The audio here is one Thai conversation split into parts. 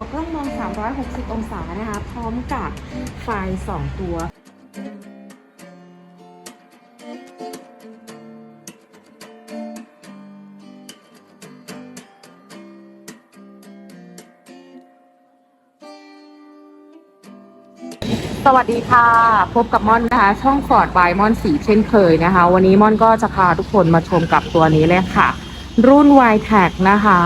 กล้องมอง 360 องศานะคะ พร้อมกับไฟล์ 2 ตัวสวัสดีค่ะ พบกับม่อนนะคะ ช่องฟอร์ดบายม่อนสีเช่นเคยนะคะ วันนี้ม่อนก็จะพาทุกคนมาชมกับตัวนี้เลยค่ะ รุ่น y t a g นะคะ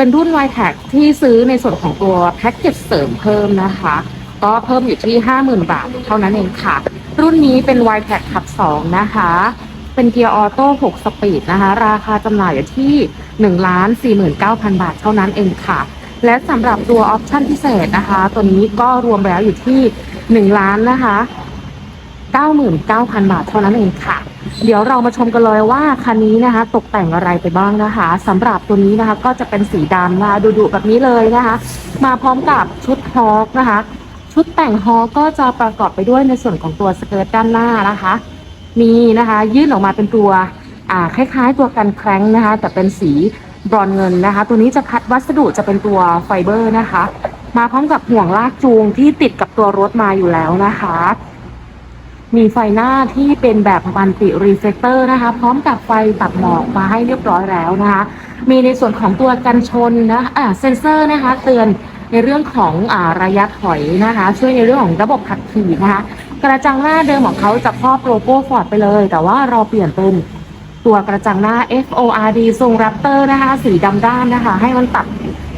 เป็นรุ่น y t a g ที่ซื้อในส่วนของตัวแพ็กเกจเสริมเพิ่มนะคะ ก็เพิ่มอยู่ที่ 50,000 บาทเท่านั้นเองค่ะ รุ่นนี้เป็น y t a g ขับ 2 นะคะ เป็นเกียร์ออโต้ 6 สปีดนะคะ ราคาจำหน่ายอยู่ที่ 1 49,000 บาทเท่านั้นเองค่ะ และสำหรับตัวออปชั่นพิเศษนะคะ ตัวนี้ก็รวมแล้วอยู่ที่ 1 ล้านนะคะ 99,000 บาทเท่านั้นเองค่ะ เดี๋ยวเรามาชมกันเลยว่าคันนี้นะคะ ตกแต่งอะไรไปบ้างนะคะสำหรับตัวนี้นะคะ ก็จะเป็นสีดำนะคะดุๆแบบนี้เลยนะคะ มาพร้อมกับชุดฮอกนะคะ ชุดแต่งฮอกก็จะประกอบไปด้วยในส่วนของตัวสเกิร์ตด้านหน้านะคะ มีนะคะยื่นออกมาเป็นตัวอ่าคล้ายๆ ตัวกันแคร้งนะคะ แต่เป็นสีบรอนเงินนะคะ ตัวนี้จะคัดวัสดุจะเป็นตัวไฟเบอร์นะคะ มาพร้อมกับห่วงลากจูงที่ติดกับตัวรถมาอยู่แล้วนะคะ มีไฟหน้าที่เป็นแบบมัลติรีเฟกเตอร์นะคะ พร้อมกับไฟตัดหมอกมาให้เรียบร้อยแล้วนะคะ มีในส่วนของตัวกันชนนะอ่าเซนเซอร์นะคะเตือนในเรื่องของอ่าระยะถอยนะคะ ช่วยในเรื่องของระบบขับขี่นะคะ กระจังหน้าเดิมของเขาจะครอบโลโก้ฟอร์ดไปเลย แต่ว่าเราเปลี่ยนเป็นตัวกระจังหน้า FORD ทรงแรปเตอร์นะคะ สีดำด้านนะคะ ให้มันตัด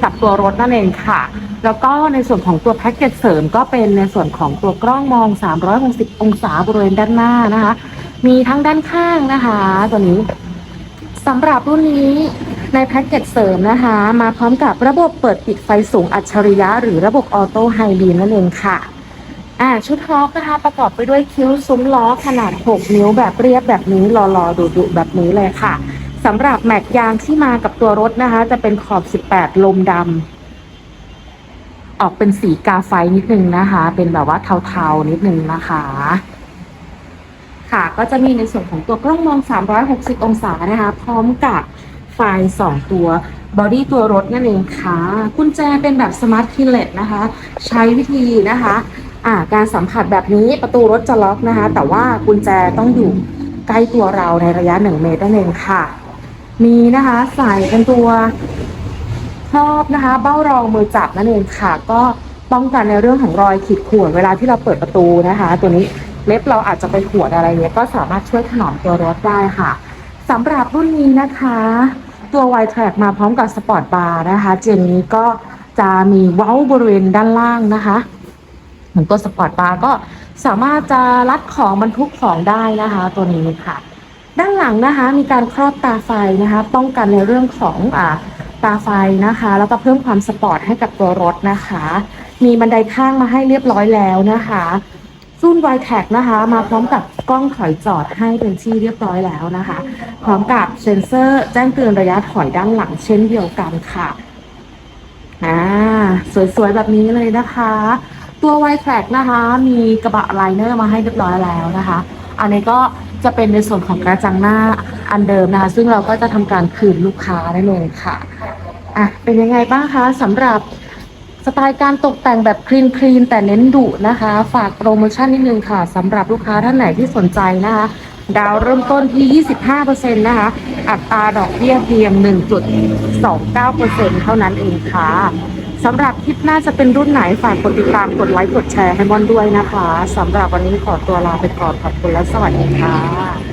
กับตัวรถนั่นเองค่ะ แล้วก็ในส่วนของตัวแพ็กเกจเสริมก็เป็นในส่วนของตัวกล้องมอง 360 องศาบริเวณด้านหน้านะคะ มีทั้งด้านข้างนะคะ ตัวนี้สำหรับรุ่นนี้ในแพ็กเกจเสริมนะคะ มาพร้อมกับระบบเปิดปิดไฟสูงอัจฉริยะ หรือระบบออโต้ไฮบีมนั่นเองค่ะอ่าชุดฮอกนะคะประกอบไปด้วยคิ้วซุ้มล้อขนาด 6 นิ้วแบบเรียบแบบนี้หล่อๆดุๆแบบนี้เลยค่ะสำหรับแม็กยางที่มากับตัวรถนะคะ จะเป็นขอบ 18 ลมดำ ออกเป็นสีกาไฟนิดนึงนะคะ เป็นแบบว่าเทาๆนิดนึงนะคะ ค่ะก็จะมีในส่วนของตัวกล้องมอง 360 องศานะคะ พร้อมกับไฟ 2 ตัวบอดี้ตัวรถนั่นเองค่ะกุญแจเป็นแบบสมาร์ทคีเลสนะคะ ใช้วิธีนะคะอ่าการสัมผัสแบบนี้ประตูรถจะล็อกนะคะ แต่ว่ากุญแจต้องอยู่ใกล้ตัวเราในระยะ 1 เมตรนั่นเองค่ะ มีนะคะใส่เป็นตัว ครอบนะคะ เบ้ารองมือจับนั่นเองค่ะ ก็ป้องกันในเรื่องของรอยขีดข่วนเวลาที่เราเปิดประตูนะคะ ตัวนี้เล็บเราอาจจะไปขวดอะไรเงี้ยก็สามารถช่วยถนอมตัวรถได้ค่ะสำหรับรุ่นนี้นะคะ ตัว y t r a c มาพร้อมกับสปอร์ตบาร์นะคะ เจนนี้ก็จะมีเว้าบริเวณด้านล่างนะคะเหมือนตัวสปอร์ตบาร์ก็สามารถจะรัดของบรรทุกของได้นะคะ ตัวนี้ค่ะ ด้านหลังนะคะมีการครอบตาไฟนะคะ ป้องกันในเรื่องของอ่าตาไฟนะคะ แล้วก็เพิ่มความสปอร์ตให้กับตัวรถนะคะ มีบันไดข้างมาให้เรียบร้อยแล้วนะคะซูนไวแท็กนะคะ มาพร้อมกับกล้องถอยจอดให้เป็นที่เรียบร้อยแล้วนะคะ พร้อมกับเซ็นเซอร์แจ้งเตือนระยะถอยด้านหลังเช่นเดียวกันค่ะอ่าสวยๆ แบบนี้เลยนะคะ ตัวไวแทร็กนะคะ มีกระบะไลเนอร์มาให้เรียบร้อยแล้วนะคะ อันนี้ก็ จะเป็นในส่วนของกระจังหน้าอันเดิมนะคะ ซึ่งเราก็จะทำการคืนลูกค้าได้เลยค่ะอะเป็นยังไงบ้างคะสำหรับสไตล์การตกแต่งแบบคลีนคลีนแต่เน้นดุนะคะ ฝากโปรโมชั่นนิดนึงค่ะสำหรับลูกค้าท่านไหนที่สนใจนะคะ ดาวเริ่มต้นที่ 25%นะคะ อัตราดอกเบี้ยเพียง 1.29%เท่านั้นเองค่ะ สำหรับคลิปหน้าจะเป็นรุ่นไหนฝากกดติดตามกดไลค์กดแชร์ให้มอนด้วยนะคะสำหรับวันนี้ขอตัวลาไปก่อนขอบคุณและสวัสดีค่ะ